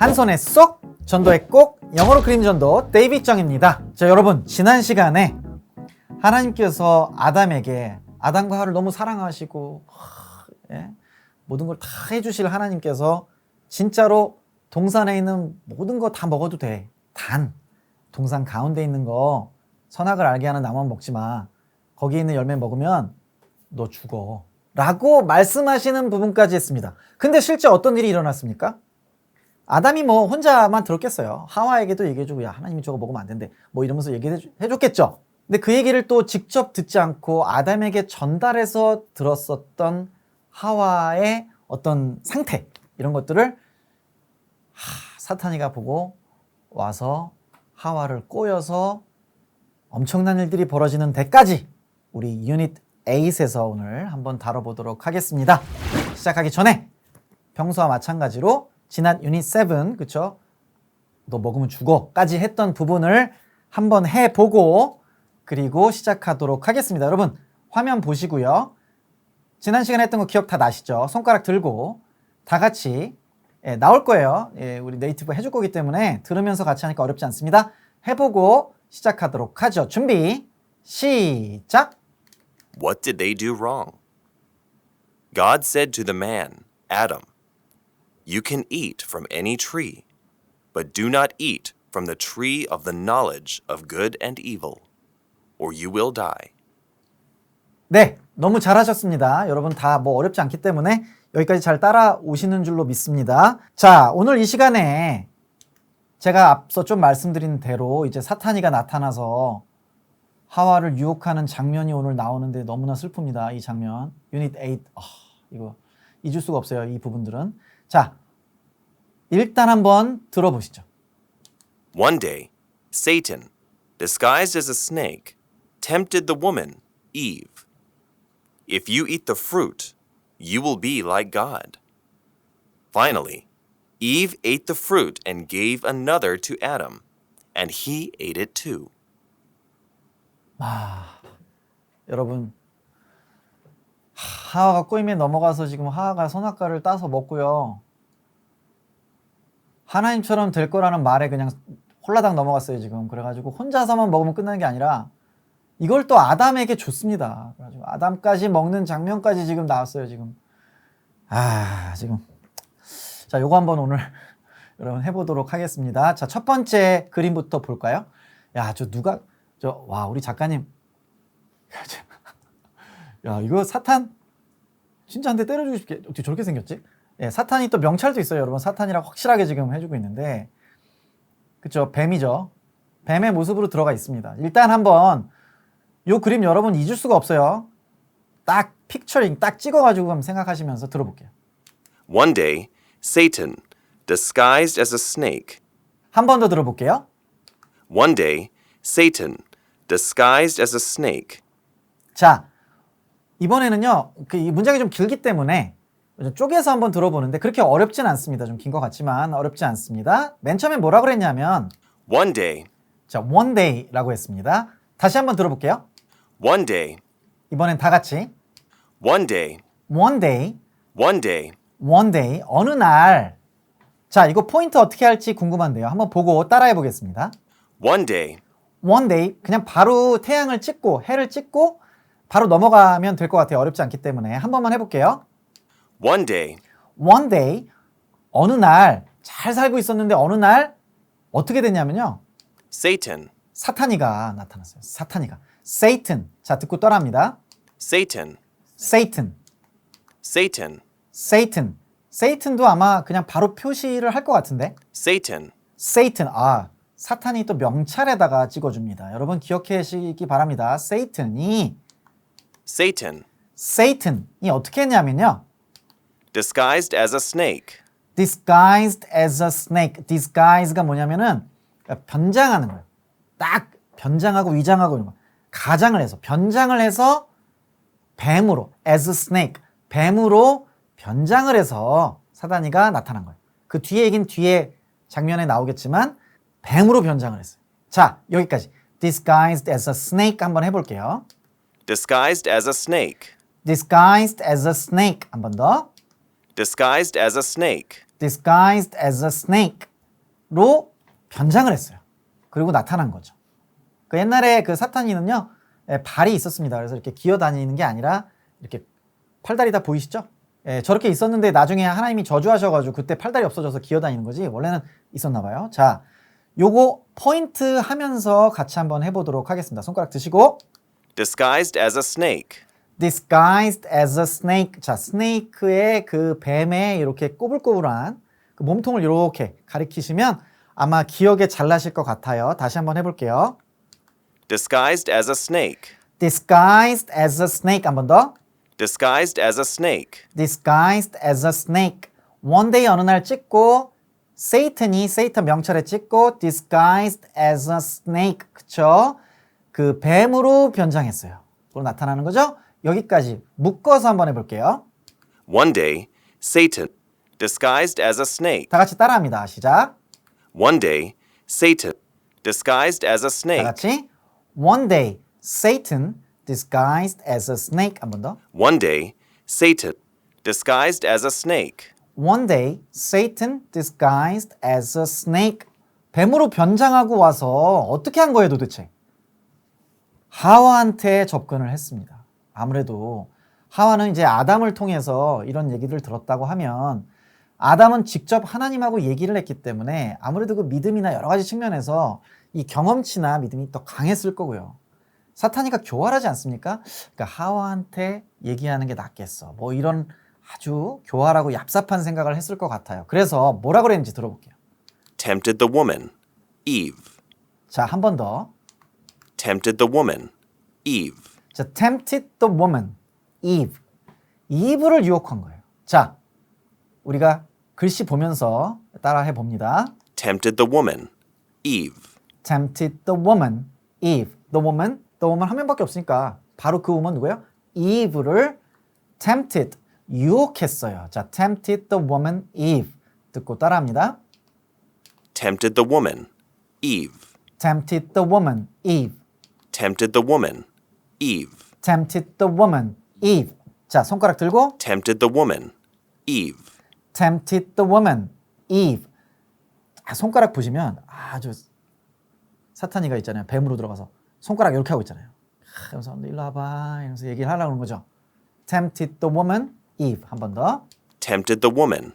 한 손에 쏙 전도의 꼭 영어로 그림 전도 데이빗 정입니다. 자 여러분 지난 시간에 하나님께서 아담에게 아담과 하와를 너무 사랑하시고 하, 예? 모든 걸 다 해주실 하나님께서 진짜로 동산에 있는 모든 거 다 먹어도 돼. 단 동산 가운데 있는 거 선악을 알게 하는 나무만 먹지 마. 거기 있는 열매 먹으면 너 죽어. 라고 말씀하시는 부분까지 했습니다. 근데 실제 어떤 일이 일어났습니까? 아담이 뭐 혼자만 들었겠어요. 하와에게도 얘기해주고 야 하나님이 저거 먹으면 안 된대. 뭐 이러면서 얘기해줬겠죠. 근데 그 얘기를 또 직접 듣지 않고 아담에게 전달해서 들었었던 하와의 어떤 상태 이런 것들을 하, 사탄이가 보고 와서 하와를 꼬여서 엄청난 일들이 벌어지는 데까지 우리 유닛 8에서 오늘 한번 다뤄보도록 하겠습니다. 시작하기 전에 평소와 마찬가지로 지난 유닛 7 그쵸? 너 먹으면 죽어까지 했던 부분을 한번 해보고 그리고 시작하도록 하겠습니다. 여러분 화면 보시고요. 지난 시간에 했던 거 기억 다 나시죠? 손가락 들고 다 같이 예, 나올 거예요. 예, 우리 네이티브 해줄 거기 때문에 들으면서 같이 하니까 어렵지 않습니다. 해보고 시작하도록 하죠. 준비 시작. What did they do wrong? God said to the man, Adam, You can eat from any tree, but do not eat from the tree of the knowledge of good and evil, or you will die. 네, 너무 잘하셨습니다. 여러분 다 뭐 어렵지 않기 때문에 여기까지 잘 따라오시는 줄로 믿습니다. 자, 오늘 이 시간에 제가 앞서 좀 말씀드린 대로 이제 사탄이가 나타나서 하와를 유혹하는 장면이 오늘 나오는데 너무나 슬픕니다. 이 장면. 유닛 8. 아, 이거 잊을 수가 없어요. 이 부분들은. 자, 일단 한번 들어보시죠. One day, Satan, disguised as a snake, tempted the woman, Eve. If you eat the fruit, you will be like God. Finally, Eve ate the fruit and gave another to Adam, and he ate it too. 여러분 하하가 꼬임에 넘어가서 지금 하하가 선악과를 따서 먹고요. 하나님처럼 될 거라는 말에 그냥 홀라당 넘어갔어요 지금. 그래가지고 혼자서만 먹으면 끝나는 게 아니라 이걸 또 아담에게 줬습니다. 그래가지고 아담까지 먹는 장면까지 지금 나왔어요 지금. 아 지금 자 요거 한번 오늘 여러분 해보도록 하겠습니다. 자 첫 번째 그림부터 볼까요? 야 저 누가 저 와 우리 작가님 야 이거 사탄 진짜 한 대 때려주고 싶게 어떻게 저렇게 생겼지? 예, 사탄이 또 명찰도 있어요. 여러분 사탄이라고 확실하게 지금 해주고 있는데. 그쵸? 뱀이죠. 뱀의 모습으로 들어가 있습니다. 일단 한번 요 그림 여러분 잊을 수가 없어요. 딱 픽처링 딱 찍어가지고 한번 생각하시면서 들어볼게요. One day, Satan, disguised as a snake, 한 번 더 들어볼게요. One day, Satan, disguised as a snake, 자 이번에는요 그이 문장이 좀 길기 때문에 좀 쪼개서 한번 들어보는데 그렇게 어렵진 않습니다. 좀 긴 것 같지만 어렵지 않습니다. 맨 처음에 뭐라 그랬냐면 one day, 자 one day라고 했습니다. 다시 한번 들어볼게요. One day, 이번엔 다 같이. One day, one day. One day, one day. 어느 날. 자 이거 포인트 어떻게 할지 궁금한데요. 한번 보고 따라해 보겠습니다. One day, one day. 그냥 바로 태양을 찍고 해를 찍고 바로 넘어가면 될 것 같아요. 어렵지 않기 때문에. 한 번만 해볼게요 one day, one day 어느 날 잘 살고 있었는데 어느 날 어떻게 됐냐면요. Satan, 사탄이가 나타났어요. 사탄이가. Satan. 자 듣고 따라합니다. Satan, Satan. Satan, Satan. Satan도 아마 그냥 바로 표시를 할 것 같은데? Satan, Satan. 아 사탄이 또 명찰에다가 찍어줍니다. 여러분 기억하시기 바랍니다. Satan이 Satan, Satan이 어떻게 했냐면요 disguised as a snake, disguised as a snake. disguise가 뭐냐면은 변장하는 거예요. 딱 변장하고 위장하고 이런 거. 가장을 해서 변장을 해서 뱀으로 as a snake 뱀으로 변장을 해서 사단이가 나타난 거예요. 그 뒤에 얘긴 뒤에 장면에 나오겠지만 뱀으로 변장을 했어요. 자 여기까지 disguised as a snake 한번 해 볼게요. disguised as a snake, disguised as a snake 한번 더. Disguised as a snake, disguised as a snake 뱀으로 변장을 했어요. 그리고 나타난 거죠. 그 옛날에 그 사탄이는요, 예, 발이 있었습니다. 그래서 이렇게 기어 다니는 게 아니라 이렇게 팔다리 다 보이시죠? 예, 저렇게 있었는데 나중에 하나님이 저주하셔가지고 그때 팔다리 없어져서 기어 다니는 거지. 원래는 있었나 봐요. 자, 요거 포인트 하면서 같이 한번 해보도록 하겠습니다. 손가락 드시고. Disguised as a snake. Disguised as a snake. 자, 스네이크의 그 뱀의 이렇게 꼬불꼬불한 그 몸통을 이렇게 가리키시면 아마 기억에 잘 나실 것 같아요. 다시 한번 해볼게요. Disguised as a snake. disguised as a snake. 한 번 더. Disguised as a snake. disguised as a snake. one day 어느 날 찍고 Satan이 Satan 명찰에 찍고 disguised as a snake. 그쵸? 그 뱀으로 변장했어요. 그로 나타나는 거죠? 여기까지 묶어서 한번 해볼게요. One day, Satan, disguised as a snake. 다 같이 따라합니다. 시작. One day, Satan, disguised as a 다 snake. 같이. One day, Satan disguised as a snake. 한 번 더. One day, Satan, disguised as a snake. One day, Satan disguised as a snake. 뱀으로 변장하고 와서 어떻게 한 거예요, 도대체? 하와한테 접근을 했습니다. 아무래도 하와는 이제 아담을 통해서 이런 얘기를 들었다고 하면 아담은 직접 하나님하고 얘기를 했기 때문에 아무래도 그 믿음이나 여러 가지 측면에서 이 경험치나 믿음이 더 강했을 거고요. 사탄이가 교활하지 않습니까? 그러니까 하와한테 얘기하는 게 낫겠어. 뭐 이런 아주 교활하고 얍삽한 생각을 했을 것 같아요. 그래서 뭐라 그랬는지 들어볼게요. Tempted the woman, Eve. 자, 한 번 더. Tempted the woman, Eve. 자, tempted the woman, Eve. 이브를 유혹한 거예요. 자, 우리가 글씨 보면서 따라 해 봅니다. Tempted the woman, Eve. tempted the woman, Eve. The woman, the woman 한 명밖에 없으니까 바로 그 woman 누구예요? Eve를 tempted, 유혹했어요. 자, tempted the woman, Eve. 듣고 따라합니다. Tempted the woman, Eve. tempted the woman, Eve. Tempted the woman, Eve. tempted the woman, Eve. 자, 손가락 들고 Tempted the woman, Eve. tempted the woman, Eve. 아, 손가락 보시면 아주 사탄이가 있잖아요. 뱀으로 들어가서 손가락 이렇게 하고 있잖아요. 아, 그래서 일로 와봐 이러면서 얘기를 하려고 하는 거죠. tempted the woman, Eve. 한 번 더. Tempted the woman,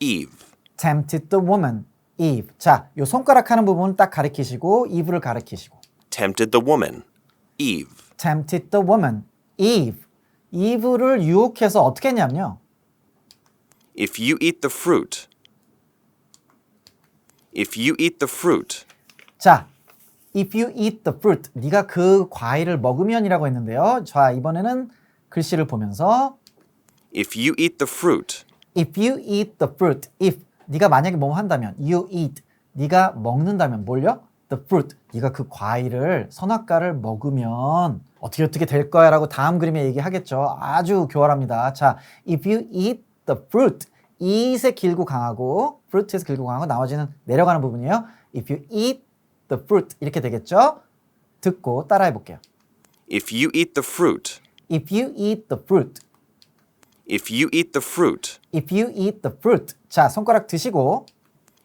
Eve. tempted the woman, Eve. 자, 요 손가락 하는 부분 딱 가리키시고 Eve를 가리키시고 Tempted the woman, Eve. Tempted the woman, Eve. Eve를 유혹해서 어떻게 했냐면요. If you eat the fruit, if you eat the fruit, 자, if you eat the fruit, 네가 그 과일을 먹으면이라고 했는데요. 자, 이번에는 글씨를 보면서 if you eat the fruit, if you eat the fruit, if 네가 만약에 뭐 한다면 you eat, 네가 먹는다면 뭘요? the fruit, 네가 그 과일을 선악과를 먹으면 어떻게 어떻게 될 거야 라고 다음 그림에 얘기하겠죠. 아주 교활합니다. 자, if you eat the fruit, eat에 길고 강하고 fruit에서 길고 강하고 나머지는 내려가는 부분이에요. if you eat the fruit 이렇게 되겠죠. 듣고 따라해 볼게요. if you eat the fruit, if you eat the fruit, if you eat the fruit, if you eat the fruit. 자, 손가락 드시고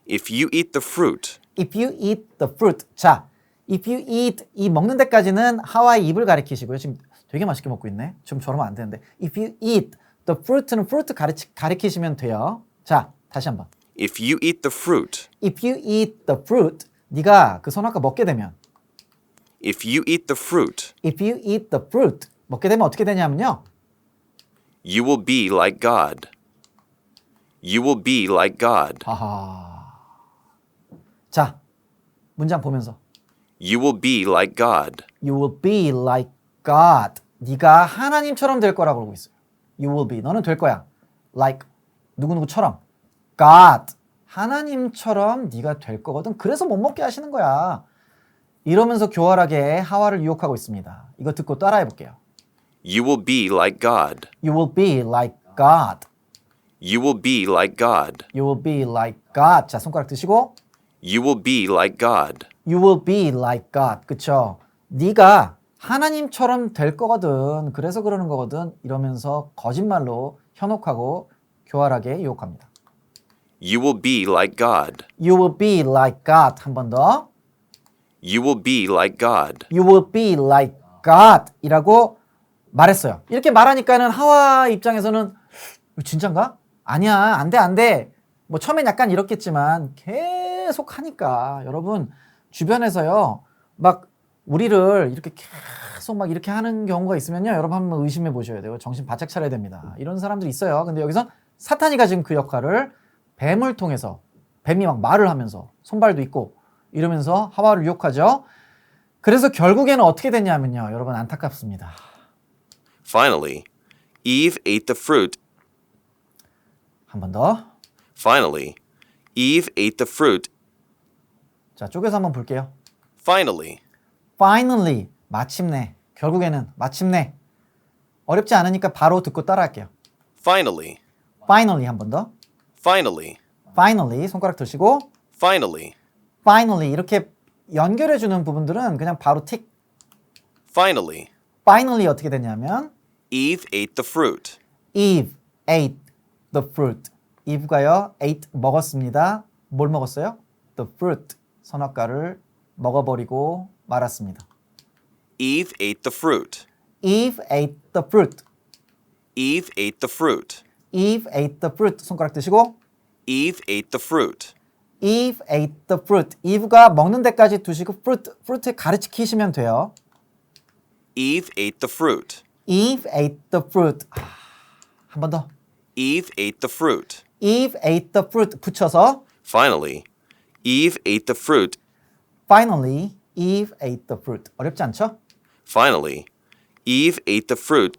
if you eat the fruit, if you eat the fruit. 자, if you eat 이 먹는 데까지는 하와의 입을 가리키시고요. 지금 되게 맛있게 먹고 있네. 좀 저러면 안 되는데. if you eat the fruit는 fruit 가리치, 가리키시면 돼요. 자, 다시 한번. if you eat the fruit, if you eat the fruit 네가 그 선악과 먹게 되면 if you eat the fruit, if you eat the fruit 먹게 되면 어떻게 되냐면요. you will be like God. You will be like God. 아하. 자, 문장 보면서 You will be like God. You will be like God. 네가 하나님처럼 될 거라고 그러고 있어요. You will be. 너는 될 거야. Like 누구누구처럼. God. 하나님처럼 네가 될 거거든. 그래서 못 먹게 하시는 거야. 이러면서 교활하게 하와를 유혹하고 있습니다. 이거 듣고 따라해 볼게요. You will be like God. You will be like God. You will be like God. You will be like God. 자, 손가락 드시고 You will be like God. You will be like God. 그쵸? 네가 하나님처럼 될 거거든. 그래서 그러는 거거든. 이러면서 거짓말로 현혹하고 교활하게 유혹합니다. You will be like God. You will be like God. 한 번 더. You will be like God. You will be like God. 이라고 말했어요. 이렇게 말하니까는 하와 입장에서는 진짠가? 아니야. 안 돼, 안 돼. 뭐 처음엔 약간 이렇겠지만 계속 하니까 여러분 주변에서요. 막 우리를 이렇게 계속 막 이렇게 하는 경우가 있으면요. 여러분 한번 의심해 보셔야 돼요. 정신 바짝 차려야 됩니다. 이런 사람들이 있어요. 근데 여기서 사탄이가 지금 그 역할을 뱀을 통해서 뱀이 막 말을 하면서 손발도 있고 이러면서 하와를 유혹하죠. 그래서 결국에는 어떻게 됐냐면요. 여러분 안타깝습니다. Finally, Eve ate the fruit. 한 번 더. Finally, Eve ate the fruit. 자, 쪼개서 한번 볼게요. Finally, Finally, 마침내, 결국에는 마침내. 어렵지 않으니까 바로 듣고 따라할게요. finally, Finally 한 번 더. finally, Finally 손가락 드시고 finally, Finally 이렇게 연결해 주는 부분들은 그냥 바로 틱. finally, Finally 어떻게 됐냐면 Eve ate the fruit. Eve ate the fruit. Eve가요 ate 먹었습니다. 뭘 먹었어요? The fruit 선악과를 먹어버리고 말았습니다. Eve ate the fruit. Eve ate the fruit. Eve ate the fruit. Eve ate the fruit 손가락 드시고 Eve ate the fruit. Eve ate the fruit. Eve가 먹는 데까지 두시고 fruit, fruit에 가르치시면 돼요. Eve ate the fruit. Eve ate the fruit. 한 번 더. Eve ate the fruit. Eve ate the fruit 붙여서 Finally, Eve ate the fruit. finally Eve ate the fruit. 어렵지 않죠? Finally, Eve ate the fruit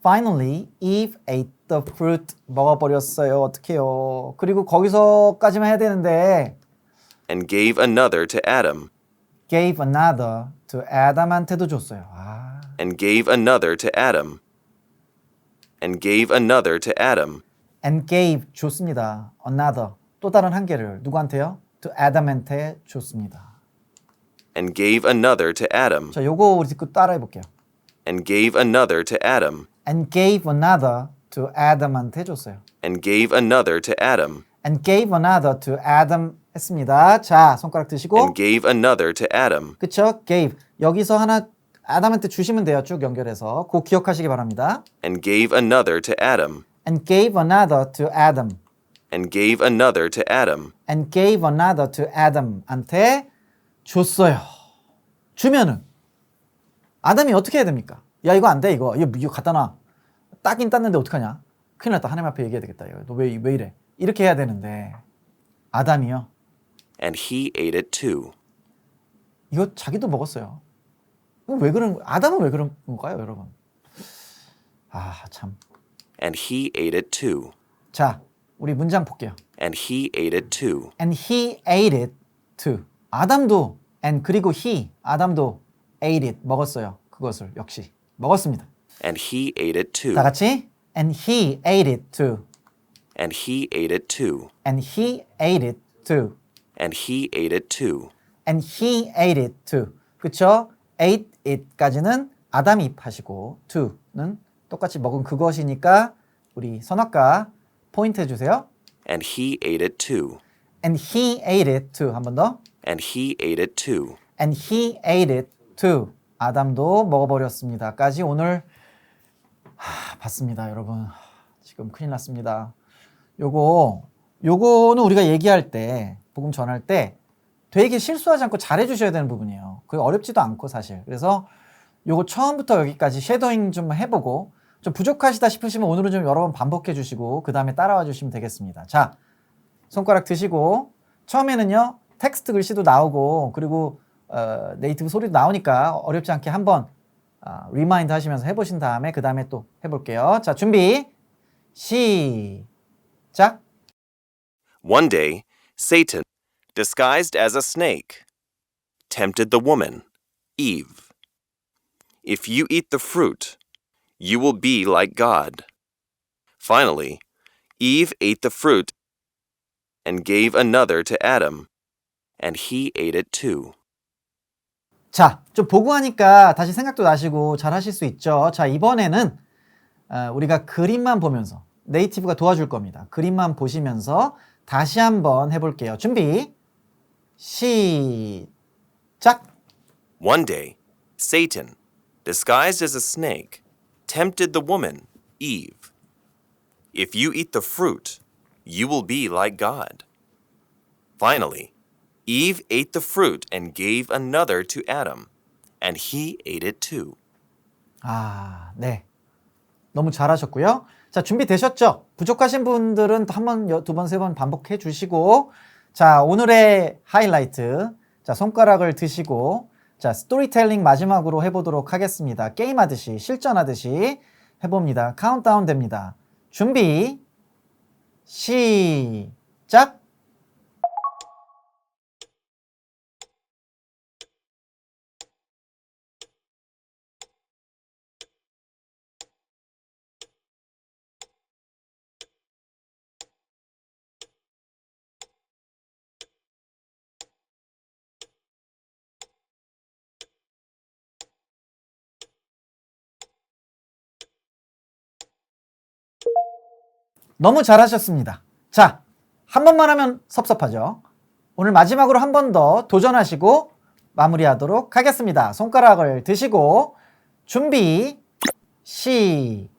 Finally Eve ate the fruit. 먹어버렸어요. 어떡해요. 그리고 거기서까지만 해야 되는데 and gave another to Adam, gave another to Adam한테도 줬어요. 아, and gave another to Adam, and gave another to Adam, and gave 줬습니다. another 또 다른 한 개를 누구한테요? To Adam한테 줬습니다. and gave another to Adam, 자, 요거 우리 듣고 따라해 볼게요. and gave another to Adam, and gave another to Adam한테 줬어요. and gave another to Adam, and gave another to Adam 했습니다. 자, 손가락 드시고 and gave another to Adam, 그쵸? gave 여기서 하나 아담한테 주시면 돼요. 쭉 연결해서 꼭 기억하시기 바랍니다. and gave another to Adam, and gave another to Adam and gave another to Adam, and gave another to Adam한테 줬어요. 주면은 아담이 어떻게 해야 됩니까? 야 이거 안 돼 이거 이거, 이거 갖다 놔. 따긴 땄는데 어떡하냐? 큰일 났다 하나님 앞에 얘기해야 되겠다. 이거 너왜 왜 이래? 이렇게 해야 되는데 아담이요. and he ate it too. 이거 자기도 먹었어요. 이거 왜 그런 아담은 왜 그런 건가요, 여러분? 아 참. And he ate it too. 자, 우리 문장 볼게요. And he ate it too. And he ate it too. 아담도 and 그리고 he 아담도 ate it 먹었어요. 그것을 역시 먹었습니다. And he ate it too. 다 같이 and he ate it too. And he ate it too. And he ate it too. And he ate it too. And he ate it too. 그쵸? ate it까지는 아담이 입하시고 to는 똑같이 먹은 그것이니까 우리 선악과 포인트 해주세요. And he ate it too. And he ate it too. 한 번 더. And he ate it too. And he ate it too. 아담도 먹어버렸습니다.까지 오늘 하, 봤습니다, 여러분. 지금 큰일 났습니다. 요거 요거는 우리가 얘기할 때 복음 전할 때 되게 실수하지 않고 잘해 주셔야 되는 부분이에요. 그게 어렵지도 않고 사실. 그래서 요거 처음부터 여기까지 쉐도잉 좀 해보고 좀 부족하시다 싶으시면 오늘은 좀 여러 번 반복해 주시고 그 다음에 따라와 주시면 되겠습니다. 자, 손가락 드시고 처음에는요 텍스트 글씨도 나오고 그리고 어, 네이티브 소리도 나오니까 어렵지 않게 한번 아, 리마인드 하시면서 해보신 다음에 그 다음에 또 해볼게요. 자 준비 시작. One day, Satan, disguised as a snake, tempted the woman, Eve. If you eat the fruit, you will be like God. Finally, Eve ate the fruit and gave another to Adam, and he ate it too. 자, 좀 보고 하니까 다시 생각도 나시고 잘 하실 수 있죠. 자, 이번에는 어, 우리가 그림만 보면서 네이티브가 도와줄 겁니다. 그림만 보시면서 다시 한번 해볼게요. 준비. 시작. One day, Satan, disguised as a snake, tempted the woman, Eve. If you eat the fruit, you will be like God. Finally, Eve ate the fruit and gave another to Adam, and he ate it too. 아, 네. 너무 잘하셨고요. 자, 준비되셨죠? 부족하신 분들은 한 번, 두 번, 세 번 반복해 주시고, 자, 오늘의 하이라이트. 자, 손가락을 드시고, 자, 스토리텔링 마지막으로 해보도록 하겠습니다. 게임하듯이, 실전하듯이 해봅니다. 카운트다운 됩니다. 준비, 시작! 너무 잘하셨습니다. 자, 한 번만 하면 섭섭하죠. 오늘 마지막으로 한 번 더 도전하시고 마무리하도록 하겠습니다. 손가락을 드시고 준비 시작.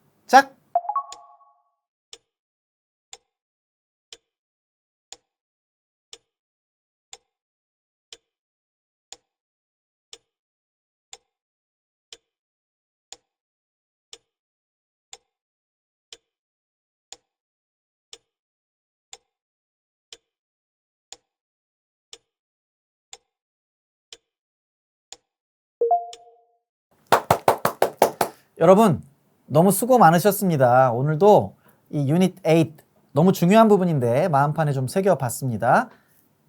여러분 너무 수고 많으셨습니다. 오늘도 이 유닛 8 너무 중요한 부분인데 마음판에 좀 새겨봤습니다.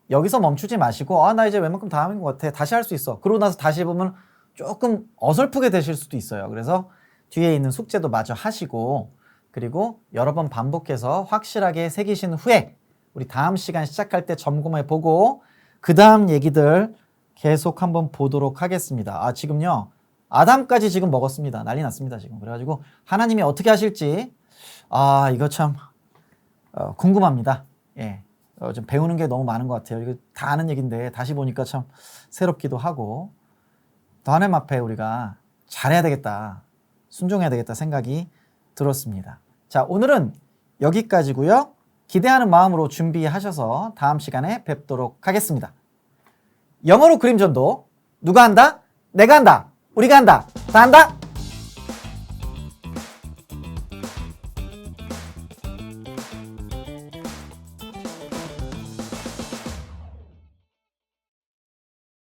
여기서 멈추지 마시고 아 나 이제 웬만큼 다 하는 것 같아 다시 할 수 있어. 그러고 나서 다시 해보면 조금 어설프게 되실 수도 있어요. 그래서 뒤에 있는 숙제도 마저 하시고 그리고 여러 번 반복해서 확실하게 새기신 후에 우리 다음 시간 시작할 때 점검해 보고 그 다음 얘기들 계속 한번 보도록 하겠습니다. 아 지금요 아담까지 지금 먹었습니다. 난리 났습니다 지금. 그래가지고 하나님이 어떻게 하실지 아 이거 참 어, 궁금합니다. 예. 어, 좀 배우는 게 너무 많은 것 같아요. 이거 다 아는 얘기인데 다시 보니까 참 새롭기도 하고 더 하나님 앞에 우리가 잘해야 되겠다. 순종해야 되겠다 생각이 들었습니다. 자, 오늘은 여기까지고요. 기대하는 마음으로 준비하셔서 다음 시간에 뵙도록 하겠습니다. 영어로 그림 전도 누가 한다? 내가 한다. 우리가 한다. 다 한다.